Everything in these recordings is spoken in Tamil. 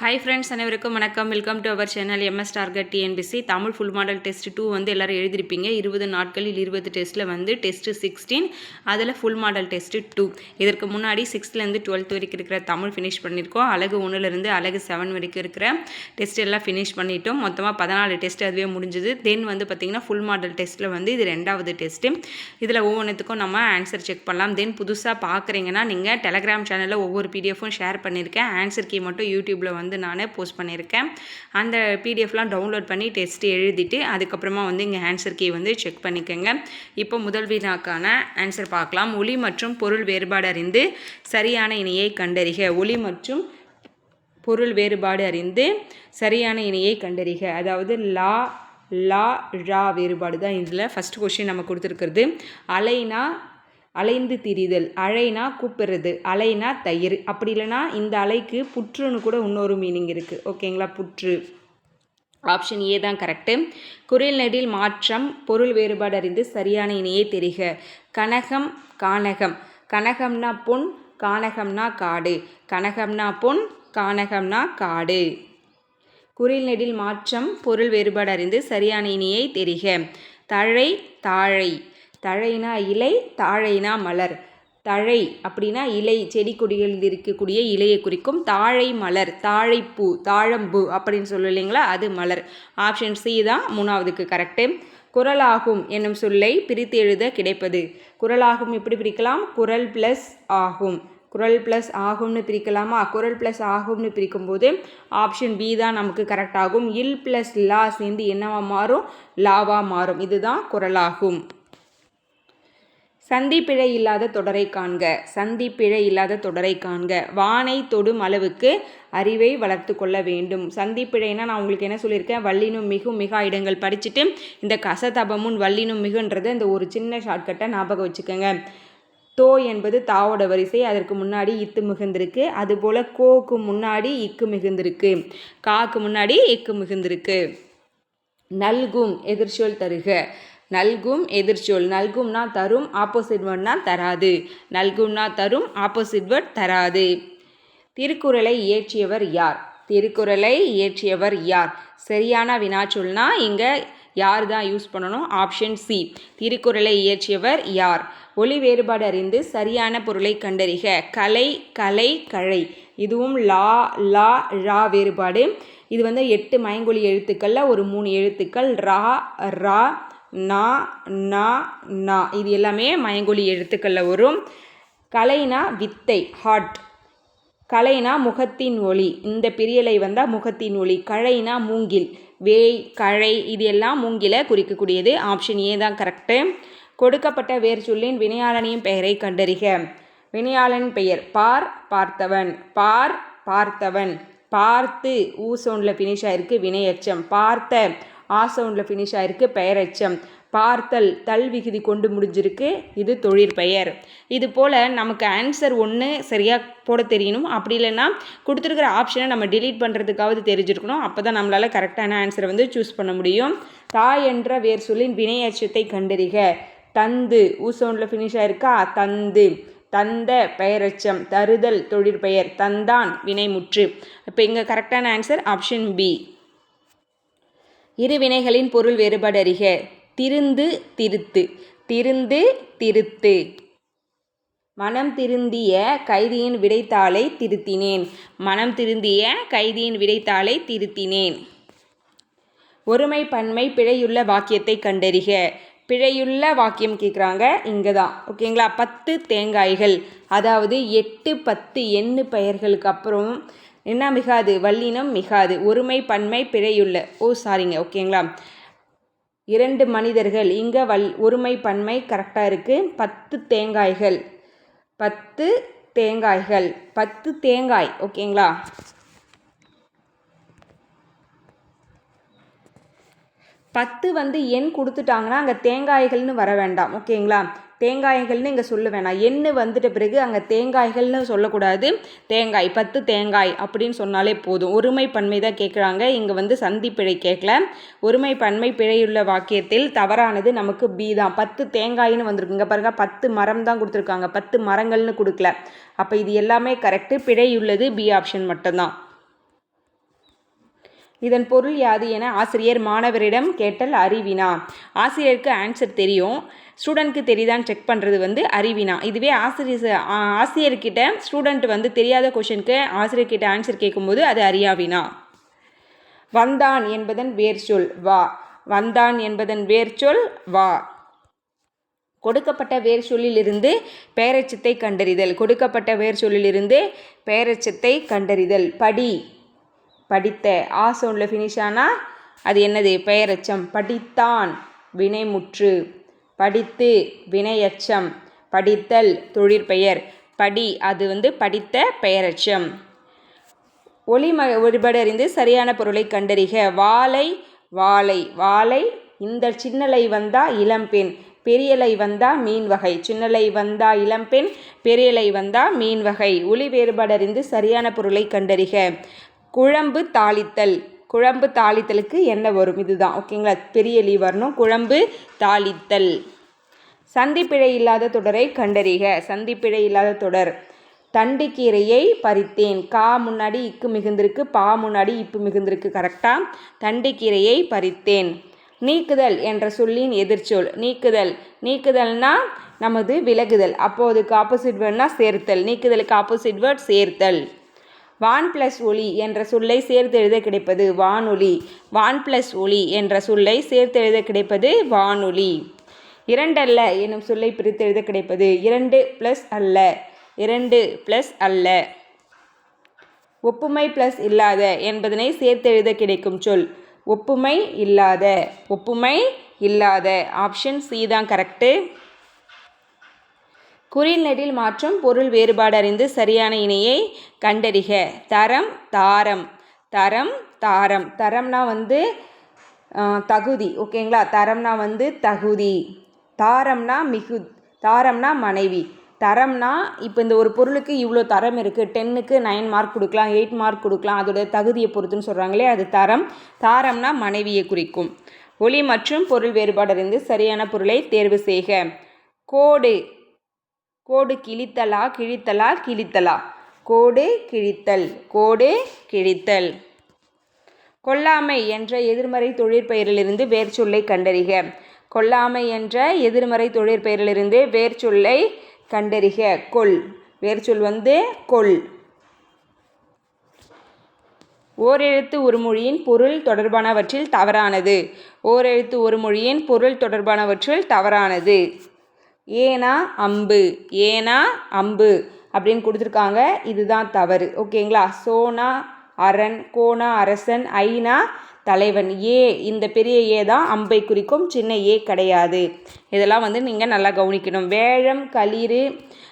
ஹாய் ஃப்ரெண்ட்ஸ் அனைவருக்கும் வணக்கம். Welcome to our channel MS target TNPSC Tamil full model test two வந்து எல்லோரும் எழுதிருப்பீங்க. இருபது நாட்களில் இருபது டெஸ்ட்டில் வந்து டெஸ்ட்டு சிக்ஸ்டீன் அதில் ஃபுல் மாடல் டெஸ்ட்டு டூ இதற்கு முன்னாடி சிக்ஸ்த்லேருந்து டுவெல்த் வரைக்கும் இருக்கிற தமிழ் ஃபினிஷ் பண்ணியிருக்கோம். அழகு ஒன்றுலேருந்து அழகு செவன் வரைக்கும் இருக்கிற டெஸ்ட் எல்லாம் ஃபினிஷ் பண்ணிட்டோம். மொத்தமாக பதினாலு டெஸ்ட் அதுவே முடிஞ்சுது. தென் வந்து பார்த்திங்கன்னா ஃபுல் மாடல் டெஸ்ட்டில் வந்து இது ரெண்டாவது டெஸ்ட்டு இதில் ஒவ்வொன்றுத்துக்கும் நம்ம ஆன்சர் செக் பண்ணலாம். தென் புதுசாக பார்க்குறீங்கன்னா நீங்கள் டெலகிராம் சேனலில் ஒவ்வொரு பிடிஎஃபும் ஷேர் பண்ணியிருக்கேன். ஆன்சர் கீ மட்டும் யூடியூப்பில் வந்து நான் போஸ்ட் பண்ணியிருக்கேன். அந்த பிடிஎஃப்லாம் டவுன்லோட் பண்ணி டெஸ்ட் எழுதிட்டு அதுக்கப்புறமா வந்து இங்கே ஆன்சர் கீ வந்து செக் பண்ணிக்கோங்க. இப்போ முதல் வினாக்கான ஆன்சர் பார்க்கலாம். ஒளி மற்றும் பொருள் வேறுபாடு அறிந்து சரியான இணையை கண்டறிக. ஒளி மற்றும் பொருள் வேறுபாடு அறிந்து சரியான இணையை கண்டறிக. அதாவது லா லா ழா வேறுபாடு தான் இதில் ஃபஸ்ட் கொஷின் நம்ம கொடுத்துருக்கிறது. அலைனா அலைந்து திரிதல். அலைனா கூப்பிடுறது. அலைனா தயிர். அப்படி இல்லைன்னா இந்த அலைக்கு புற்றுன்னு கூட இன்னொரு மீனிங் இருக்குது ஓகேங்களா புற்று. ஆப்ஷன் ஏ தான் கரெக்டு குரல் நெடில் மாற்றம் பொருள் வேறுபாடு அறிந்து சரியான இணையை தெரிக. கனகம் கானகம். கனகம்னா பொன் கானகம்னா காடு. கனகம்னா பொன் கானகம்னா காடு. குரில் நெடில் மாற்றம் பொருள் வேறுபாடு அறிந்து சரியான இணையை தெரிக. தழை தாழை. தழைனா இலை தாழைனா மலர். தழை அப்படின்னா இலை செடி கொடிகளில் இருக்கக்கூடிய இலையை குறிக்கும் தாழை மலர் தாழைப்பூ தாழம்பூ அப்படின்னு சொல்லு இல்லைங்களா? அது மலர். ஆப்ஷன் சி தான் மூணாவதுக்கு கரெக்டு குரலாகும் என்னும் சொல்லை பிரித்து எழுத கிடைப்பது. குரலாகும் எப்படி பிரிக்கலாம்? குரல் ப்ளஸ் ஆகும். குரல் ப்ளஸ் ஆகும்னு பிரிக்கலாமா? குரல் ப்ளஸ் ஆகும்னு பிரிக்கும்போது ஆப்ஷன் பி தான் நமக்கு கரெக்ட் ஆகும். இல் ப்ளஸ் லா சேர்ந்து என்னவா மாறும்? லாவாக மாறும். இதுதான் குரலாகும். சந்திப்பிழை இல்லாத தொடரை காண்க. சந்திப்பிழை இல்லாத தொடரை காண்க. வானை தொடும் அளவுக்கு அறிவை வளர்த்து கொள்ள வேண்டும். சந்திப்பிழைனா நான் உங்களுக்கு என்ன சொல்லியிருக்கேன்? வள்ளினும் மிகும் மிக இடங்கள் படிச்சுட்டு இந்த கசதபமுன் வள்ளினும் மிகுன்றது இந்த ஒரு சின்ன ஷார்ட்கட்டை ஞாபகம் வச்சுக்கோங்க. தோ என்பது தாவோட வரிசை அதற்கு முன்னாடி இத்து மிகுந்திருக்கு. அதுபோல் கோக்கு முன்னாடி இக்கு மிகுந்திருக்கு. காக்கு முன்னாடி இக்கு மிகுந்திருக்கு. நல்கும் எதிர்ச்சொல் தருக. நல்கும் எதிர்ச்சொல். நல்கும்னா தரும் ஆப்போசிட் வேர்ட்னா தராது. நல்கும்னா தரும் ஆப்போசிட் வேர்ட் தராது. திருக்குறளை இயற்றியவர் யார்? திருக்குறளை இயற்றியவர் யார்? சரியான வினாச்சொல்னா இங்கே யார் தான் யூஸ் பண்ணணும்? ஆப்ஷன் சி திருக்குறளை இயற்றியவர் யார்? ஒளி வேறுபாடு அறிந்து சரியான பொருளை கண்டறிக. கலை கலை கழை. இதுவும் லா லா ரா வேறுபாடு. இது வந்து எட்டு மயங்கொலி எழுத்துக்களில் ஒரு மூணு எழுத்துக்கள். ரா ரா நா நா நா. இது எல்லாமே மயங்கொலி எழுத்துக்களில் வரும். கலைனா வித்தை ஹார்ட் கலைனா முகத்தின் ஒளி. இந்த பிரியலை வந்தால் முகத்தின் ஒளி. கழைனா மூங்கில். வேய் கழை இது எல்லாம் மூங்கில குறிக்கக்கூடியது. ஆப்ஷன் ஏ தான் கரெக்டு கொடுக்கப்பட்ட வேர் சொல்லின் வினையாளனின் பெயரை கண்டறிக. வினையாளன் பெயர் பார் பார்த்தவன். பார் பார்த்தவன். பார்த்து ஊ சவுண்டில் ஃபினிஷ் ஆயிருக்கு. வினையச்சம். பார்த்த. ஆ சவுண்டில் ஃபினிஷ் ஆயிருக்கு. பெயரச்சம் பார்த்தல் தல் விகுதி கொண்டு முடிஞ்சிருக்கு. இது தொழிற்பெயர் இது போல் நமக்கு ஆன்சர் ஒன்று சரியாக போட தெரியணும். அப்படி இல்லைன்னா கொடுத்துருக்குற ஆப்ஷனை நம்ம டிலீட் பண்ணுறதுக்காவது தெரிஞ்சிருக்கணும். அப்போ தான் நம்மளால் கரெக்டான ஆன்சரை வந்து சூஸ் பண்ண முடியும். தாய் என்ற வேர் சொல்லின் வினையச்சத்தை கண்டறிக. தந்து. ஊசவுண்டில் ஃபினிஷ் ஆயிருக்கா? தந்து. தந்த பெயரச்சம் தருதல் தொழிற்பெயர் தந்தான் வினைமுற்று. இப்போ இங்கே கரெக்டான ஆன்சர் ஆப்ஷன் பி இரு வினைகளின் பொருள் வேறுபாடறிக. திருந்து திருத்து. திருந்து திருத்து. மனம் திருந்திய கைதியின் விடைத்தாளை திருத்தினேன். மனம் திருந்திய கைதியின் விடைத்தாளை திருத்தினேன். ஒருமை பன்மை பிழையுள்ள வாக்கியத்தை கண்டறிக. பிழையுள்ள வாக்கியம் கேட்குறாங்க இங்கே தான் ஓகேங்களா? பத்து தேங்காய்கள். அதாவது எட்டு பத்து எண்ணு பெயர்களுக்கு அப்புறம் என்ன மிகாது? வல்லினம் மிகாது. ஒருமை பன்மை பிழையுள்ள ஓ சாரிங்க ஓகேங்களா? இரண்டு மனிதர்கள். இங்கே வல் ஒருமை பன்மை கரெக்டாக இருக்குது பத்து தேங்காய்கள். பத்து தேங்காய்கள். பத்து தேங்காய். ஓகேங்களா? பத்து வந்து எண் கொடுத்துட்டாங்கன்னா அங்கே தேங்காய்கள்னு வர வேண்டாம். ஓகேங்களா? தேங்காய்கள்னு இங்கே சொல்ல வேணாம் எண்ணு வந்துட்ட பிறகு அங்கே தேங்காய்கள்னு சொல்லக்கூடாது. தேங்காய் பத்து தேங்காய் அப்படின்னு சொன்னாலே போதும். ஒருமை பன்மை தான் கேட்குறாங்க இங்கே வந்து சந்தி பிழை கேட்கல ஒருமை பன்மை பிழையுள்ள வாக்கியத்தில் தவறானது நமக்கு பி தான். பத்து தேங்காய்னு வந்திருக்கு. இங்கே பாருங்க பத்து மரம் தான் கொடுத்துருக்காங்க. பத்து மரங்கள்னு கொடுக்கல. அப்போ இது எல்லாமே கரெக்டு பிழையுள்ளது பி ஆப்ஷன் மட்டும்தான். இதன் பொருள் யாது என ஆசிரியர் மாணவரிடம் கேட்டல் அறிவினா. ஆசிரியருக்கு ஆன்சர் தெரியும். ஸ்டூடெண்ட்க்கு தெரியுதான்னு செக் பண்ணுறது வந்து அறிவினா. இதுவே ஆசிரியர் ஆசிரியர்கிட்ட ஸ்டூடெண்ட் வந்து தெரியாத கொஷனுக்கு ஆசிரியர்கிட்ட ஆன்சர் கேட்கும்போது அது அறியாவினா. வந்தான் என்பதன் வேர்ச்சொல் வா. வந்தான் என்பதன் வேர்ச்சொல் வா. கொடுக்கப்பட்ட வேர் சொல்லிலிருந்து பேரச்சத்தை கண்டறிதல். கொடுக்கப்பட்ட வேர் சொல்லிலிருந்து பேரச்சத்தை கண்டறிதல். படி. படித்த. ஆ சவுண்டில் ஃபினிஷ் ஆனால் அது என்னது? பெயரச்சம். படித்தான் வினைமுற்று. படித்து வினையச்சம். படித்தல் தொழிற்பெயர் படி அது வந்து படித்த பெயரச்சம். ஒளி ம ஒளிபடறிந்து சரியான பொருளை கண்டறிக. வாழை வாழை வாழை இந்த சின்னலை வந்தா இளம்பெண். பெரியலை வந்தா மீன் வகை. சின்னலை வந்தா இளம்பெண் பெரியலை வந்தா மீன் வகை. ஒளி வேறுபாடறிந்து சரியான பொருளை கண்டறிக. குழம்பு தாளித்தல். குழம்பு தாளித்தலுக்கு என்ன வரும்? இதுதான். ஓகேங்களா பெரிய லீ வரணும். குழம்பு தாளித்தல். சந்திப்பிழை இல்லாத தொடரை கண்டறிக. சந்திப்பிழை இல்லாத தொடர். தண்டுக்கீரையை பறித்தேன். கா முன்னாடி இக்கு மிகுந்திருக்கு பா முன்னாடி இப்பு மிகுந்திருக்கு. கரெக்டாக தண்டுக்கீரையை பறித்தேன். நீக்குதல் என்ற சொல்லின் எதிர்ச்சொல். நீக்குதல். நீக்குதல்னா நமது விலகுதல். அப்போதுக்கு ஆப்போசிட் வேர்ட்னா சேர்த்தல். நீக்குதலுக்கு ஆப்போசிட் வேர்ட் சேர்த்தல். வான் ப்ளஸ் ஒளி என்ற சொல்லை சேர்த்தெழுத கிடைப்பது வானொலி. வான் ப்ளஸ் ஒளி என்ற சொல்லை சேர்த்தெழுத கிடைப்பது வானொலி. இரண்டல்ல எனும் சொல்லை பிரித்து எழுத கிடைப்பது இரண்டு ப்ளஸ் அல்ல. இரண்டு ப்ளஸ் அல்ல. ஒப்புமை ப்ளஸ் இல்லாத என்பதனை சேர்த்தெழுத கிடைக்கும் சொல். ஒப்புமை இல்லாத. ஒப்புமை இல்லாத. ஆப்ஷன் சி தான் கரெக்டு குறில் நெடில் மாற்றம் பொருள் வேறுபாடு அறிந்து சரியான இணையை கண்டறிக. தரம் தாரம். தரம் தாரம். தரம்னா வந்து தகுதி. ஓகேங்களா? தரம்னா வந்து தகுதி. தாரம்னா மிகு தாரம்னா மனைவி. தரம்னா இப்போ இந்த ஒரு பொருளுக்கு இவ்வளோ தரம் இருக்குது டென்னுக்கு நைன் மார்க் கொடுக்கலாம் எயிட் மார்க் கொடுக்கலாம். அதோட தகுதியை பொறுத்துன்னு சொல்கிறாங்களே அது தரம். தாரம்னா மனைவியை குறிக்கும். ஒளி மற்றும் பொருள் வேறுபாடு அறிந்து சரியான பொருளை தேர்வு செய்க. கோடு. கோடு கிழித்தலா கிழித்தலா கிழித்தலா. கோடு கிழித்தல் கோடு கிழித்தல். கொல்லாமை என்ற எதிர்மறை தொழிற்பெயரிலிருந்து வேர்ச்சொல்லை கண்டறிக. கொல்லாமை என்ற எதிர்மறை தொழிற்பெயரிலிருந்து வேர்ச்சொல்லை கண்டறிக. கொல். வேர்ச்சொல் வந்து கொல். ஓரெழுத்து ஒரு மொழியின் பொருள் தொடர்பானவற்றில் தவறானது. ஓரெழுத்து ஒரு மொழியின் பொருள் தொடர்பானவற்றில் தவறானது. ஏனா அம்பு ஏனா அம்பு அப்படின்னு கொடுத்துருக்காங்க. இதுதான் தவறு. ஓகேங்களா? சோனா அரண் கோனா அரசன் ஐனா தலைவன். ஏ இந்த பெரிய ஏ தான் அம்பை குறிக்கும் சின்ன ஏ கிடையாது. இதெல்லாம் வந்து நீங்கள் நல்லா கவனிக்கணும். வேழம் களிறு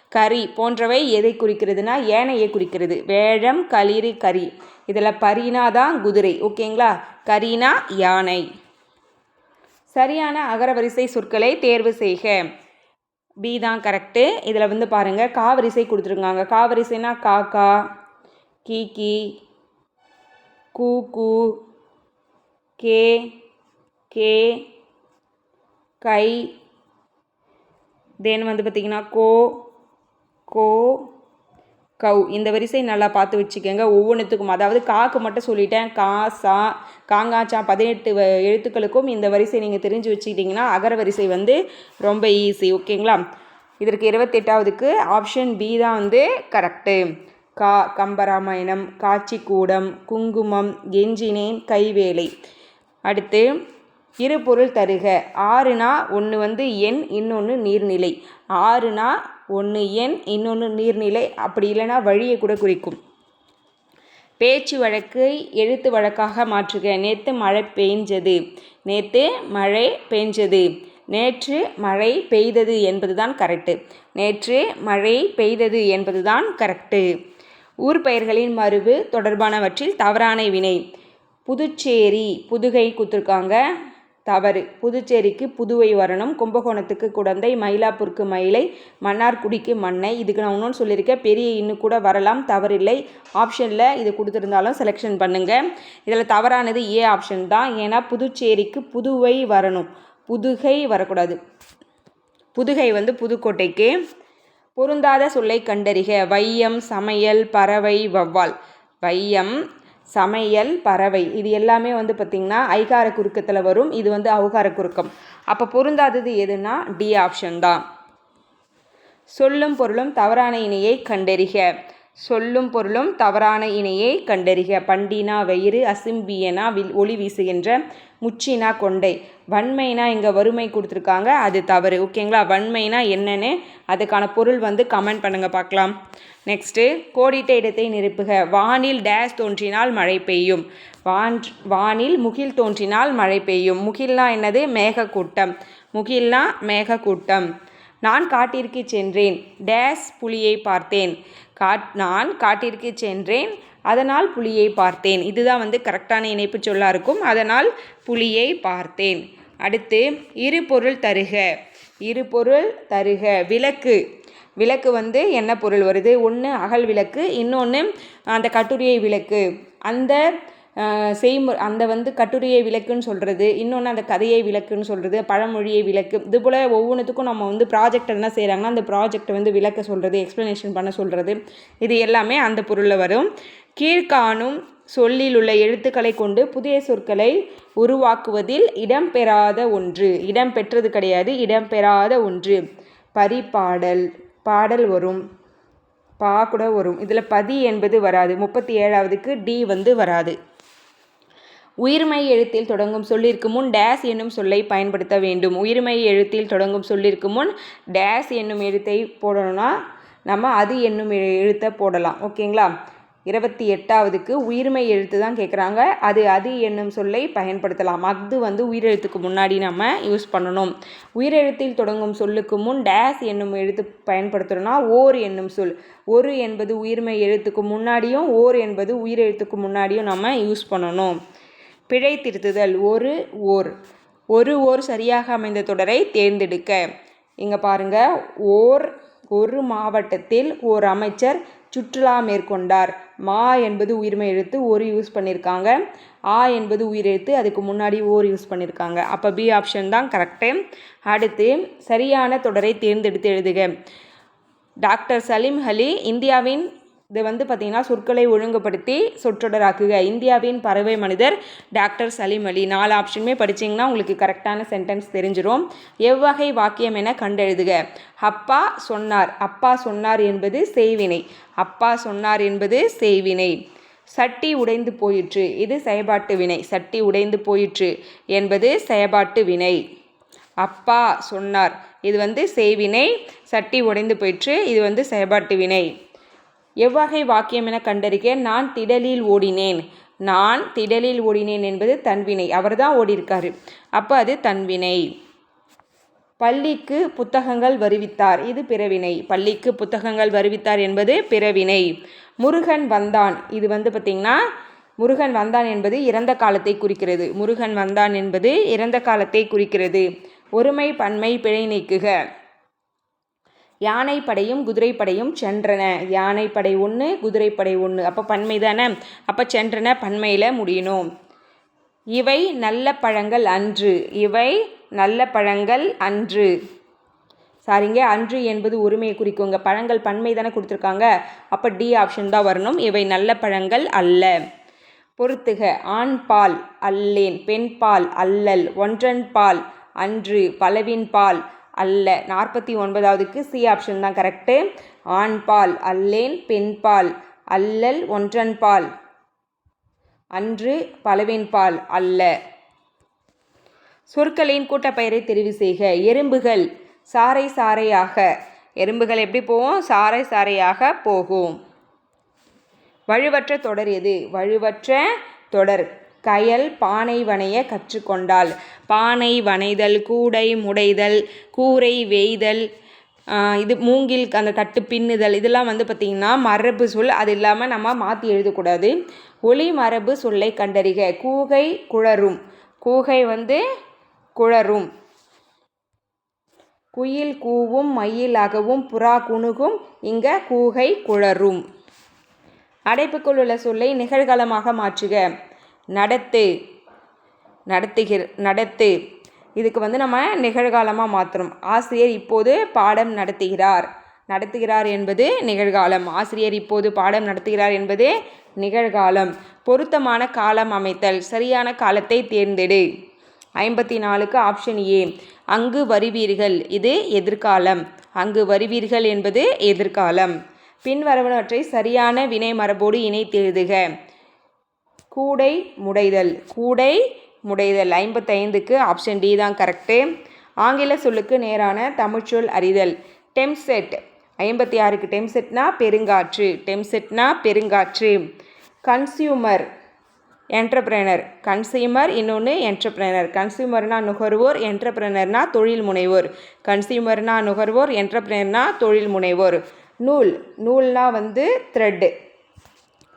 கரி போன்றவை எதை குறிக்கிறதுனா ஏனையை குறிக்கிறது. வேழம் களிறு கரி இதில் பரினா தான் குதிரை. ஓகேங்களா? கரீனா யானை. சரியான அகரவரிசை சொற்களை தேர்வு செய்க. பி தான் கரெக்டு இதில் வந்து பாருங்கள் காவரிசை கொடுத்துருக்காங்க. காவரிசைனா காக்கா கீக்கி கூ கூ கே கே. கை தென் வந்து பார்த்திங்கன்னா கோ கோ கவ் இந்த வரிசை நல்லா பார்த்து வச்சுக்கோங்க. ஒவ்வொன்றுத்துக்கும் அதாவது காக்கு மட்டும் சொல்லிட்டேன். கா சா காங்காச்சா பதினெட்டு வ- எழுத்துக்களுக்கும் இந்த வரிசை நீங்கள் தெரிஞ்சு வச்சுக்கிட்டிங்கன்னா அகர வரிசை வந்து ரொம்ப ஈஸி ஓகேங்களா? இதற்கு இருபத்தெட்டாவதுக்கு ஆப்ஷன் பி தான் வந்து கரெக்டு கா கம்பராமாயணம் காட்சிக்கூடம் குங்குமம் எஞ்சினேன் கைவேலை அடுத்து இரு பொருள் தருக. ஆறுனா ஒன்று வந்து எண் இன்னொன்று நீர்நிலை. ஆறுனா ஒன்று எண் இன்னொன்று நீர்நிலை. அப்படி இல்லைன்னா வழியை கூட குறிக்கும். பேச்சு வழக்கை எழுத்து வழக்காக மாற்றுக. நேற்று மழை பெஞ்சது நேற்று மழை பெஞ்சது நேற்று மழை பெய்தது என்பதுதான் கரெக்டு நேற்று மழை பெய்தது என்பதுதான் கரெக்டு ஊர் பெயர்களின் மறுவு தொடர்பானவற்றில் தவறான வினை. புதுச்சேரி புதுகை கொடுத்துருக்காங்க தவறு. புதுச்சேரிக்கு புதுவை வரணும். கும்பகோணத்துக்கு குடந்தை மயிலாப்பூருக்கு மயிலை மன்னார்குடிக்கு மண்ணை. இதுக்கு நான் இன்னொன்று சொல்லியிருக்கேன். பெரிய இன்னும் கூட வரலாம். தவறில்லை. ஆப்ஷனில் இது கொடுத்துருந்தாலும் செலெக்ஷன் பண்ணுங்கள் இதில் தவறானது ஏ ஆப்ஷன் தான். ஏன்னா புதுச்சேரிக்கு புதுவை வரணும். புதுகை வரக்கூடாது. புதுகை வந்து புதுக்கோட்டைக்கு. பொருந்தாத சொல்லை கண்டறிக. வையம் சமையல் பறவை வவ்வால் வையம் சமையல் பறவை இது எல்லாமே வந்து பார்த்திங்கன்னா ஐகார குறுக்கத்தில் வரும். இது வந்து அவுகார குறுக்கம். அப்போ பொருந்தாதது எதுனா டி ஆப்ஷன் தான். சொல்லும் பொருளும் தவறான இணையை கண்டறிக. சொல்லும் பொருளும் தவறான இணையை கண்டறிக. பண்டினா வயிறு அசிம்பியனா வில் ஒளி வீசுகின்ற முச்சினா கொண்டை. வன்மைனா இங்கே வறுமை கொடுத்துருக்காங்க. அது தவறு. ஓகேங்களா? வன்மைனா என்னன்னு அதுக்கான பொருள் வந்து கமெண்ட் பண்ணுங்கள் பார்க்கலாம். நெக்ஸ்ட்டு கோடிட்ட இடத்தை நிரப்புக. வானில் டேஸ் தோன்றினால் மழை பெய்யும். வான் வானில் முகில் தோன்றினால் மழை பெய்யும். முகில்னா என்னது? மேகக்கூட்டம். முகில்னா மேகக்கூட்டம். நான் காட்டிற்கு சென்றேன். டேஸ் புலியை பார்த்தேன். காட் நான் காட்டிற்கு சென்றேன் அதனால் புலியை பார்த்தேன். இதுதான் வந்து கரெக்டான இணைப்பு சொல்லாக இருக்கும். அதனால் புலியை பார்த்தேன். அடுத்து இரு பொருள் தருக. இரு பொருள் தருக. விளக்கு. விளக்கு வந்து என்ன பொருள் வருது? ஒன்று அகல் விளக்கு இன்னொன்று அந்த கட்டுரையை விளக்கு. அந்த செய்முறை அந்த வந்து கட்டுரையை விளக்குன்னு சொல்கிறது இன்னொன்று அந்த கதையை விளக்குன்னு சொல்கிறது பழமொழியை விளக்கு இது போல் ஒவ்வொன்றுத்துக்கும் நம்ம வந்து ப்ராஜெக்ட் என்ன செய்கிறாங்கன்னா அந்த ப்ராஜெக்டை வந்து விளக்க சொல்கிறது எக்ஸ்ப்ளனேஷன் பண்ண சொல்கிறது இது எல்லாமே அந்த பொருளில் வரும். கீழ்காணும் சொல்லில் உள்ள எழுத்துக்களை கொண்டு புதிய சொற்களை உருவாக்குவதில் இடம்பெறாத ஒன்று இடம் பெற்றது கிடையாது இடம்பெறாத ஒன்று. பரிபாடல் பாடல் வரும். பா கூட வரும். இதில் பதி என்பது வராது. முப்பத்தி ஏழாவதுக்கு டி வந்து வராது. உயிர்மை எழுத்தில் தொடங்கும் சொல்லிற்கு முன் டேஸ் என்னும் சொல்லை பயன்படுத்த வேண்டும். உயிர்மை எழுத்தில் தொடங்கும் சொல்லிற்கு முன் டேஸ் என்னும் எழுத்தை போடணும்னா நம்ம அது என்னும் எழுத்தை போடலாம். ஓகேங்களா? இருபத்தி எட்டாவதுக்கு உயிர்மை எழுத்து தான் கேட்குறாங்க அது அது என்னும் சொல்லை பயன்படுத்தலாம். அஃது வந்து உயிரெழுத்துக்கு முன்னாடி நம்ம யூஸ் பண்ணணும். உயிரெழுத்தில் தொடங்கும் சொல்லுக்கு முன் டேஸ் என்னும் எழுத்து பயன்படுத்தணும்னா ஓர் என்னும் சொல். ஒரு என்பது உயிர்மை எழுத்துக்கு முன்னாடியும் ஓர் என்பது உயிரெழுத்துக்கு முன்னாடியும் நம்ம யூஸ் பண்ணணும். பிழை திருத்துதல் ஒரு ஓர். ஒரு ஓர் சரியாக அமைந்த தொடரை தேர்ந்தெடுக்க. இங்கே பாருங்கள் ஓர் ஒரு மாவட்டத்தில் ஓர் அமைச்சர் சுற்றுலா மேற்கொண்டார். மா என்பது உயிர்மை எழுத்து ஒரு யூஸ் பண்ணியிருக்காங்க ஆ என்பது உயிரெழுத்து அதுக்கு முன்னாடி ஓர் யூஸ் பண்ணியிருக்காங்க அப்போ பி ஆப்ஷன் தான் கரெக்டு அடுத்து சரியான தொடரை தேர்ந்தெடுத்து எழுதுக. டாக்டர் சலீம் அலி இந்தியாவின் இது வந்து பார்த்திங்கன்னா சொற்களை ஒழுங்குபடுத்தி சொற்றொடராக்குக. இந்தியாவின் பறவை மனிதர் டாக்டர் சலீம் அலி. நாலு ஆப்ஷனுமே படிச்சிங்கன்னா உங்களுக்கு கரெக்டான சென்டென்ஸ் தெரிஞ்சிடும் எவ்வகை வாக்கியம் என கண்டெழுதுக. அப்பா சொன்னார். அப்பா சொன்னார் என்பது செய்வினை. அப்பா சொன்னார் என்பது செய்வினை. சட்டி உடைந்து போயிற்று. இது செயபாட்டு வினை. சட்டி உடைந்து போயிற்று என்பது செயபாட்டு வினை. அப்பா சொன்னார். இது வந்து செய்வினை. சட்டி உடைந்து போயிற்று. இது வந்து செயபாட்டு வினை. எவ்வகை வாக்கியம் என கண்டறிக நான் திடலில் ஓடினேன். நான் திடலில் ஓடினேன் என்பது தன்வினை அவர் தான் அப்போ அது தன்வினை பள்ளிக்கு புத்தகங்கள் வருவித்தார். இது பிறவினை. பள்ளிக்கு புத்தகங்கள் வருவித்தார் என்பது பிறவினை. முருகன் வந்தான். இது வந்து பார்த்திங்கன்னா முருகன் வந்தான் என்பது இறந்த காலத்தை குறிக்கிறது. முருகன் வந்தான் என்பது இறந்த காலத்தை குறிக்கிறது. ஒருமை பன்மை பிழை நீக்குக. யானைப்படையும் குதிரைப்படையும் சென்றன. யானைப்படை ஒன்று குதிரைப்படை ஒன்று அப்போ பன்மை தானே? அப்போ சென்றன பன்மையில் முடியணும். இவை நல்ல பழங்கள் அன்று. இவை நல்ல பழங்கள் அன்று. சாரிங்க அன்று என்பது உரிமையை குறிக்குங்க. பழங்கள் பன்மை தானே கொடுத்துருக்காங்க. அப்போ டி ஆப்ஷன் தான் வரணும். இவை நல்ல பழங்கள் அல்ல. பொறுத்துக. ஆண் பால் அல்லேன் பெண் பால் அல்லல் ஒன்றன் பால் அன்று பலவின் பால் அல்ல. நாற்பத்தி ஒன்பதாவதுக்கு சி ஆப்ஷன் தான் கரெக்டு ஆண் பால் அல்லேன் பெண் பால் அல்லல் ஒன்றன் பால் அன்று பலவின் பால் அல்ல. சொற்களின் கூட்டப்பெயரை தெரிவு செய்க. எறும்புகள் சாறை சாறையாக. எறும்புகள் எப்படி போகும் சாறை சாறையாக போகும். வலுவற்ற தொடர் எது? வலுவற்ற தொடர். கயல் பானை வனைய கற்றுக்கொண்டாள். பானை வனைதல் கூடை முடைதல் கூரை வேய்தல் இது மூங்கில் அந்த தட்டு பின்னுதல் இதெல்லாம் வந்து பார்த்திங்கன்னா மரபு சொல். அது இல்லாமல் நம்ம மாற்றி எழுதக்கூடாது. ஒளி மரபு சொல்லை கண்டறிக. கூகை குழரும். கூகை வந்து குழரும். குயில் கூவும் மயிலாகவும் புறா குணுகும் இங்கே கூகை குழரும். அடைப்புக்குள் உள்ள சொல்லை நிகழ்காலமாக மாற்றுக. நடத்து நடத்துகிற நடத்து. இதுக்கு வந்து நம்ம நிகழ்காலமாக மாற்றணும் ஆசிரியர் இப்போது பாடம் நடத்துகிறார். நடத்துகிறார் என்பது நிகழ்காலம். ஆசிரியர் இப்போது பாடம் நடத்துகிறார் என்பது நிகழ்காலம். பொருத்தமான காலம் அமைத்தல். சரியான காலத்தை தேர்ந்தெடு. ஐம்பத்தி நாலுக்கு ஆப்ஷன் ஏ அங்கு வருவீர்கள். இது எதிர்காலம். அங்கு வருவீர்கள் என்பது எதிர்காலம். பின்வருவனவற்றை சரியான வினை மரபோடு இணைத்தெழுதுக கூடை முடைதல். கூடை முடைதல். ஐம்பத்தைந்துக்கு ஆப்ஷன் டி தான் கரெக்டு ஆங்கில சொல்லுக்கு நேரான தமிழ்ச்சொல் அறிதல். டெம்செட் ஐம்பத்தி ஆறுக்கு டெம்செட்னா பெருங்காற்று. டெம்செட்னா பெருங்காற்று. கன்சியூமர் என்டர்பிரனர் கன்சியூமர் இன்னொன்று என்டர்பிரைனர் கன்சியூமர்னா நுகர்வோர் என்டர்பிரனர்னா தொழில் முனைவோர். கன்சியூமர்னா நுகர்வோர் என்டர்பிரனர்னா தொழில் முனைவோர். நூல். நூல்னா வந்து த்ரெட்டு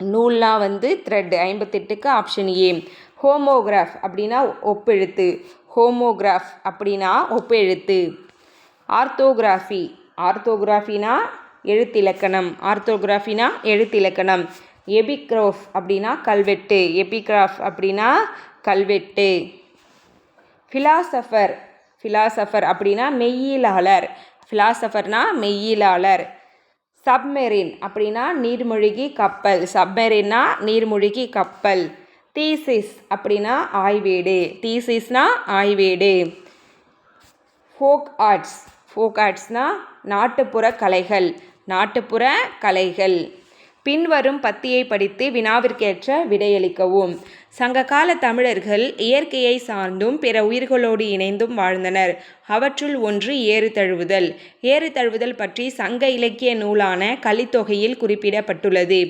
நூல்லாம் வந்து த்ரெட் ஐம்பத்தெட்டுக்கு ஆப்ஷன் ஏ ஹோமோகிராஃப் அப்படின்னா ஒப்பெழுத்து. ஹோமோகிராஃப் அப்படின்னா ஒப்பெழுத்து. ஆர்த்தோகிராஃபி ஆர்த்தோகிராஃபினா எழுத்திலக்கணம். ஆர்த்தோகிராஃபினா எழுத்திலக்கணம். எபிக்ரோஃப் அப்படின்னா கல்வெட்டு. எபிக்ராஃப் அப்படின்னா கல்வெட்டு. ஃபிலாசபர் ஃபிலாசபர் அப்படின்னா மெய்யியலாளர். ஃபிலாசபர்னா மெய்யியலாளர். சப்மெரின் அப்படின்னா நீர்மூழ்கி கப்பல். சப்மெரின்னா நீர்மூழ்கி கப்பல். தீசிஸ் அப்படின்னா ஆய்வேடு. தீசிஸ்னா ஆய்வேடு. Folk arts. ஃபோக் ஆர்ட்ஸ்னால் நாட்டுப்புற கலைகள். நாட்டுப்புற கலைகள். பின்வரும் பத்தியை படித்து வினாவிற்கேற்ற விடையளிக்கவும். சங்ககால தமிழர்கள் இயற்கையை சார்ந்தும் பிற உயிர்களோடு இணைந்தும் வாழ்ந்தனர். அவற்றுள் ஒன்று ஏறு தழுவுதல். ஏறு தழுவுதல் பற்றி சங்க இலக்கிய நூலான கலித்தொகையில் குறிப்பிடப்பட்டுள்ளது.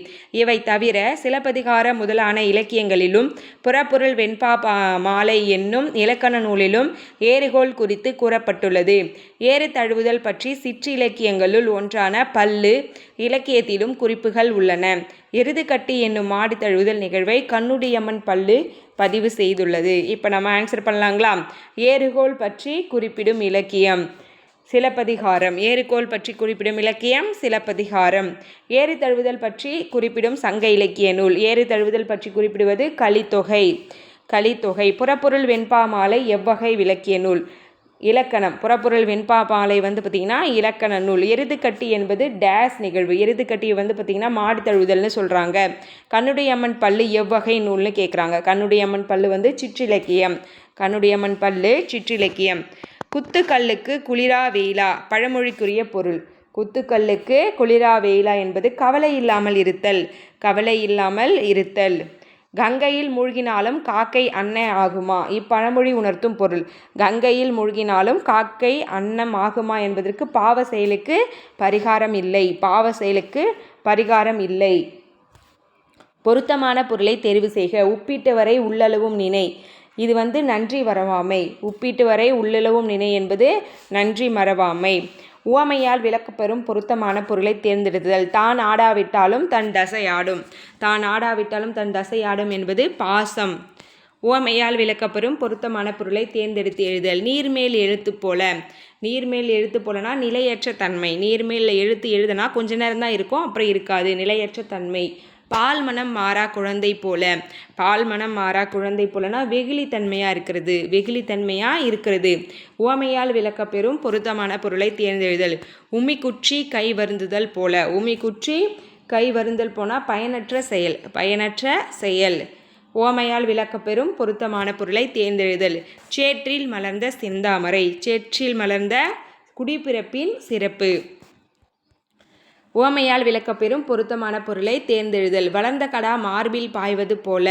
இவை தவிர சிலப்பதிகார முதலான இலக்கியங்களிலும் புறப்பொருள் வெண்பா மாலை என்னும் இலக்கண நூலிலும் ஏறுகோள் குறித்து கூறப்பட்டுள்ளது. ஏறு தழுவுதல் பற்றி சிற்றிலக்கியங்களுள் ஒன்றான பல்லு இலக்கியத்திலும் குறிப்புகள் உள்ளன. எருதுகட்டி என்னும் மாடு தழுவுதல் நிகழ்வை கண்ணுடியம்மன் பல்லு பதிவு செய்துள்ளது. இப்போ நம்ம ஆன்சர் பண்ணலாங்களா? ஏறுகோள் பற்றி குறிப்பிடும் இலக்கியம். சிலப்பதிகாரம். ஏறுகோள் பற்றி குறிப்பிடும் இலக்கியம் சிலப்பதிகாரம். ஏறு தழுவுதல் பற்றி குறிப்பிடும் சங்க இலக்கிய நூல். ஏறு தழுவுதல் பற்றி குறிப்பிடுவது கலித்தொகை. கலித்தொகை. புறப்பொருள் வெண்பா மாலை எவ்வகை விளக்கிய நூல். இலக்கணம். புறப்பொருள் வெண்பா பாலை வந்து பார்த்திங்கன்னா இலக்கண நூல். எருதுக்கட்டி என்பது டேஸ் நிகழ்வு. எருதுக்கட்டியை வந்து பார்த்திங்கன்னா மாடு தழுவுதல்னு சொல்கிறாங்க கண்ணுடையம்மன் பல்லு எவ்வகை நூல்னு கேட்குறாங்க கண்ணுடையம்மன் பல்லு வந்து சிற்றிலக்கியம். கண்ணுடையம்மன் பல்லு சிற்றிலக்கியம். குத்துக்கல்லுக்கு குளிரா வெயிலா பழமொழிக்குரிய பொருள். குத்துக்கல்லுக்கு குளிரா வெயிலா என்பது கவலை இல்லாமல் இருத்தல். கவலை இல்லாமல் இருத்தல். கங்கையில் மூழ்கினாலும் காக்கை அன்னை ஆகுமா? இப்பழமொழி உணர்த்தும் பொருள். கங்கையில் மூழ்கினாலும் காக்கை அன்னம் ஆகுமா என்பதற்கு பாவ செயலுக்கு பரிகாரம் இல்லை. பாவ செயலுக்கு பரிகாரம் இல்லை. பொருத்தமான பொருளை தெரிவு செய்க. உப்பிட்டு வரை உள்ளளவும் நினை. இது வந்து நன்றி வரவாமை. உப்பிட்டு வரை உள்ளளவும் நினை என்பது நன்றி மறவாமை. உவமையால் விளக்கப்பெறும் பொருத்தமான பொருளை தேர்ந்தெடுத்தல். தான் ஆடாவிட்டாலும் தன் தசை ஆடும். தான் ஆடாவிட்டாலும் தன் தசை ஆடும் என்பது பாசம். உவமையால் விளக்கப்பெறும் பொருத்தமான பொருளை தேர்ந்தெடுத்து எழுதல். நீர்மேல் எழுத்து போல. நீர்மேல் எழுத்து போலனா நிலையற்ற தன்மை. நீர்மேல் எழுத்து எழுதுனா கொஞ்ச நேரம் தான் இருக்கும் அப்புறம் இருக்காது. நிலையற்ற தன்மை. பால் மனம் மாறா குழந்தை போல. பால் மனம் மாறா குழந்தை போலனா வெகுளித்தன்மையாக இருக்கிறது. வெகுளித்தன்மையாக இருக்கிறது. உவமையால் விளக்கப்பெறும் பொருத்தமான பொருளை தேர்ந்தெழுதல். உமி குற்றி கை வருந்துதல் போல. உமி குற்றி கை வருந்தல் போனால் பயனற்ற செயல். பயனற்ற செயல். ஓமையால் விளக்கப்பெறும் பொருத்தமான பொருளை தேர்ந்தெழுதல். சேற்றில் மலர்ந்த செந்தாமரை. சேற்றில் மலர்ந்த குடிப்பிறப்பின் சிறப்பு. உவமையால் விளக்கப்பெறும் பொருத்தமான பொருளை தேர்ந்தெழுதல். வளர்ந்த கடா மார்பில் பாய்வது போல.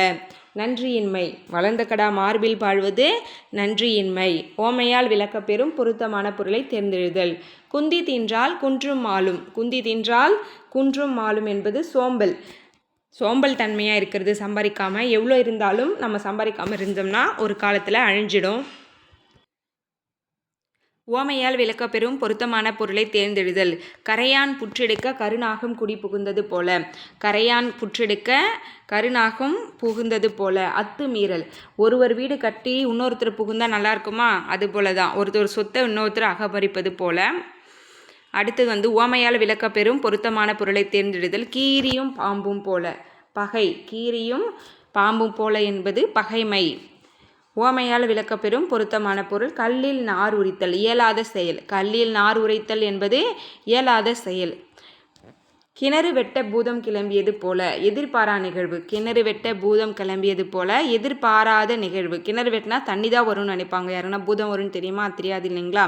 நன்றியின்மை. வளர்ந்த கடா மார்பில் பாழ்வது நன்றியின்மை. ஓமையால் விளக்கப்பெறும் பொருத்தமான பொருளை தேர்ந்தெழுதல். குந்தி தின்றால் குன்றும் மாலும். குந்தி தின்றால் குன்றும் மாலும் என்பது சோம்பல். சோம்பல் தன்மையாக இருக்கிறது. சம்பாதிக்காமல் எவ்வளோ இருந்தாலும் நம்ம சம்பாதிக்காமல் இருந்தோம்னா ஒரு காலத்தில் அழிஞ்சிடும். உவமையால் விளக்கப்பெறும் பொருத்தமான பொருளை தேர்ந்தெழுதல். கரையான் புற்றெடுக்க கருநாகம் குடி புகுந்தது போல. கரையான் புற்றெடுக்க கருநாகம் புகுந்தது போல. அத்துமீறல் ஒருவர் வீடு கட்டி இன்னொருத்தர் புகுந்தால் நல்லா இருக்குமா அது போல தான் ஒருத்தர் சொத்தை இன்னொருத்தர் அகபரிப்பது போல. அடுத்தது வந்து உவமையால் விளக்கப்பெறும் பொருத்தமான பொருளை தேர்ந்தெடுதல் கீரியும் பாம்பும் போல. பகை. கீரியும் பாம்பும் போல என்பது பகைமை. ஓமையால் விளக்கப்பெறும் பொருத்தமான பொருள் கல்லில் நார் உரித்தல் இயலாத செயல். கல்லில் நார் உரைத்தல் என்பது இயலாத செயல். கிணறு வெட்ட பூதம் கிளம்பியது போல எதிர்பாரா நிகழ்வு. கிணறு வெட்ட பூதம் கிளம்பியது போல எதிர்பாராத நிகழ்வு. கிணறு வெட்டினா தண்ணி தான் வரும்னு நினைப்பாங்க. யாருன்னா பூதம் வரும்னு தெரியுமா? தெரியாது இல்லைங்களா?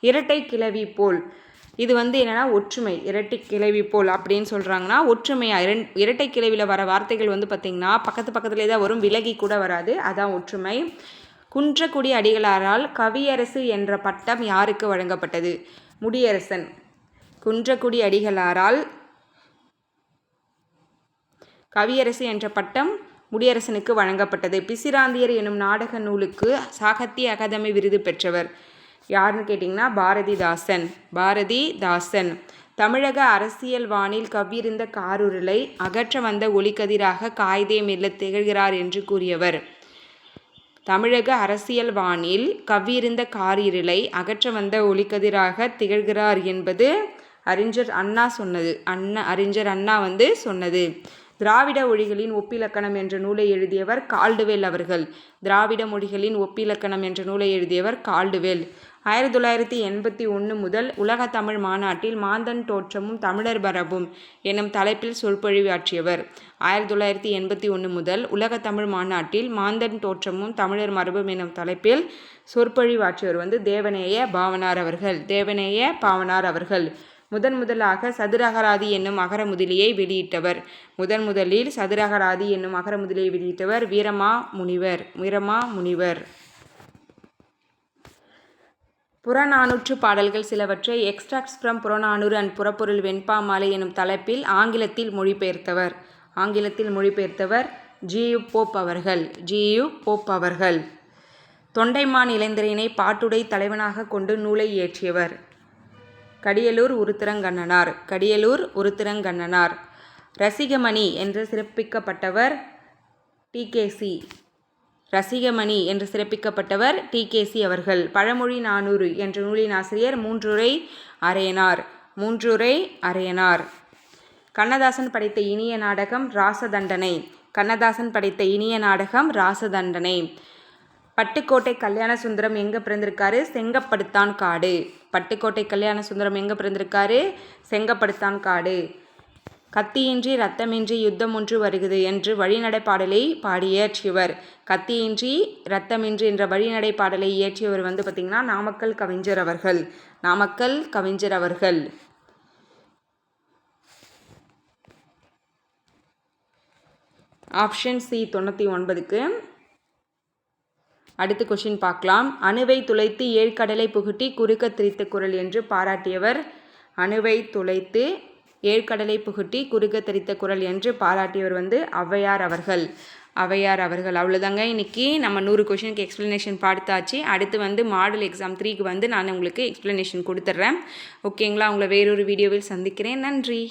இரட்டை கிளவி போல் இது வந்து என்னென்னா ஒற்றுமை இரட்டை கிளவி போல் அப்படின்னு சொல்கிறாங்கன்னா ஒற்றுமையாக இரண் இரட்டை கிளவியில் வர வார்த்தைகள் வந்து பார்த்திங்கன்னா பக்கத்து பக்கத்துலேயே தான் வரும் விலகி கூட வராது அதான் ஒற்றுமை. குன்றக்குடி அடிகளாரால் கவியரசு என்ற பட்டம் யாருக்கு வழங்கப்பட்டது? முடியரசன். குன்றக்குடி அடிகளாரால் கவியரசு என்ற பட்டம் முடியரசனுக்கு வழங்கப்பட்டது. பிசிராந்தியர் எனும் நாடக நூலுக்கு சாகித்ய அகாதமி விருது பெற்றவர். யாருன்னு கேட்டிங்கன்னா பாரதிதாசன். பாரதிதாசன். தமிழக அரசியல் வானில் கவ்விருந்த காருருளை அகற்ற வந்த ஒளிக்கதிராக காய்தே மெல்ல திகழ்கிறார் என்று கூறியவர். தமிழக அரசியல் வானில் கவ்வியிருந்த காரிருளை அகற்ற வந்த ஒளிக்கதிராக திகழ்கிறார் என்பது அறிஞர் அண்ணா சொன்னது. அண்ணா அறிஞர் அண்ணா வந்து சொன்னது. திராவிட மொழிகளின் ஒப்பிலக்கணம் என்ற நூலை எழுதியவர் கால்டுவேல் அவர்கள். திராவிட மொழிகளின் ஒப்பிலக்கணம் என்ற நூலை எழுதியவர் கால்டுவேல். ஆயிரத்தி தொள்ளாயிரத்தி எண்பத்தி ஒன்று முதல் உலக தமிழ் மாநாட்டில் மாந்தன் தோற்றமும் தமிழர் பரபும் எனும் தலைப்பில் சொற்பொழிவாற்றியவர். ஆயிரத்தி தொள்ளாயிரத்தி எண்பத்தி ஒன்று முதல் உலக தமிழ் மாநாட்டில் மாந்தன் தோற்றமும் தமிழர் மரபும் எனும் தலைப்பில் சொற்பொழிவாற்றியவர் வந்து தேவநேய பாவனார் அவர்கள். தேவநேய பாவனார் அவர்கள். முதன் முதலாக சதுரகராதி என்னும் அகர முதலியை வெளியிட்டவர். முதன் முதலில் சதுரகராதி என்னும் அகர முதலியை வெளியிட்டவர் வீரமா முனிவர். வீரமா முனிவர். புறநானூற்று பாடல்கள் சிலவற்றை எக்ஸ்ட்ராக்ட்ஸ் ஃப்ரம் புறநானூறு அண்ட் புறப்பொருள் வெண்பாமாலை எனும் தலைப்பில் ஆங்கிலத்தில் மொழிபெயர்த்தவர். ஆங்கிலத்தில் மொழிபெயர்த்தவர் ஜியு போப் அவர்கள். ஜியு போப் அவர்கள். தொண்டைமான் இளைஞரினை பாட்டுடை தலைவனாக கொண்டு நூலை இயற்றியவர். கடியலூர் உருத்திரங்கண்ணனார். கடியலூர் உருத்திரங்கண்ணனார். ரசிகமணி என்று சிறப்பிக்கப்பட்டவர் டிகேசி ரசிகமணி என்று சிறப்பிக்கப்பட்டவர் டிகேசி அவர்கள். பழமொழி நானூறு என்ற நூலின் ஆசிரியர் மூன்றுரை அரையனார். மூன்றுரை அரையனார். கண்ணதாசன் படைத்த இனிய நாடகம் ராசதண்டனை. கண்ணதாசன் படைத்த இனிய நாடகம் ராசதண்டனை. பட்டுக்கோட்டை கல்யாண சுந்தரம் எங்கே பிறந்திருக்காரு? செங்கப்படுத்தான் காடு. பட்டுக்கோட்டை கல்யாண சுந்தரம் எங்கே பிறந்திருக்காரு? செங்கப்படுத்தான் காடு. கத்தியின்றி ரத்தமின்றி யுத்தம் ஒன்று வருகிறது என்று வழிநடை பாடலை பாடி இயற்றியவர் கத்தியின்றி ரத்தமின்றி என்ற வழிநடை பாடலை இயற்றியவர் வந்து பார்த்திங்கன்னா நாமக்கல் கவிஞர் அவர்கள். நாமக்கல் கவிஞர் அவர்கள். ஆப்ஷன் சி தொண்ணூற்றி ஒன்பதுக்கு. அடுத்த கொஷின் பார்க்கலாம். அணுவை துளைத்து ஏழ்கடலை புகுட்டி குறுக்க திரித்த குரல் என்று பாராட்டியவர் அணுவை துளைத்து ஏழ்கடலை புகுட்டி குறுக தெரித்த குரல் என்று பாராட்டியவர் வந்து ஔவையார் அவர்கள். ஔவையார் அவர்கள். அவ்வளோதாங்க இன்றைக்கி நம்ம நூறு கொஷினுக்கு எக்ஸ்ப்ளனேஷன் பார்த்தாச்சு அடுத்து வந்து மாடல் எக்ஸாம் த்ரீக்கு வந்து நான் உங்களுக்கு எக்ஸ்ப்ளனேஷன் கொடுத்துட்றேன். ஓகேங்களா உங்களை வேறொரு வீடியோவில் சந்திக்கிறேன். நன்றி.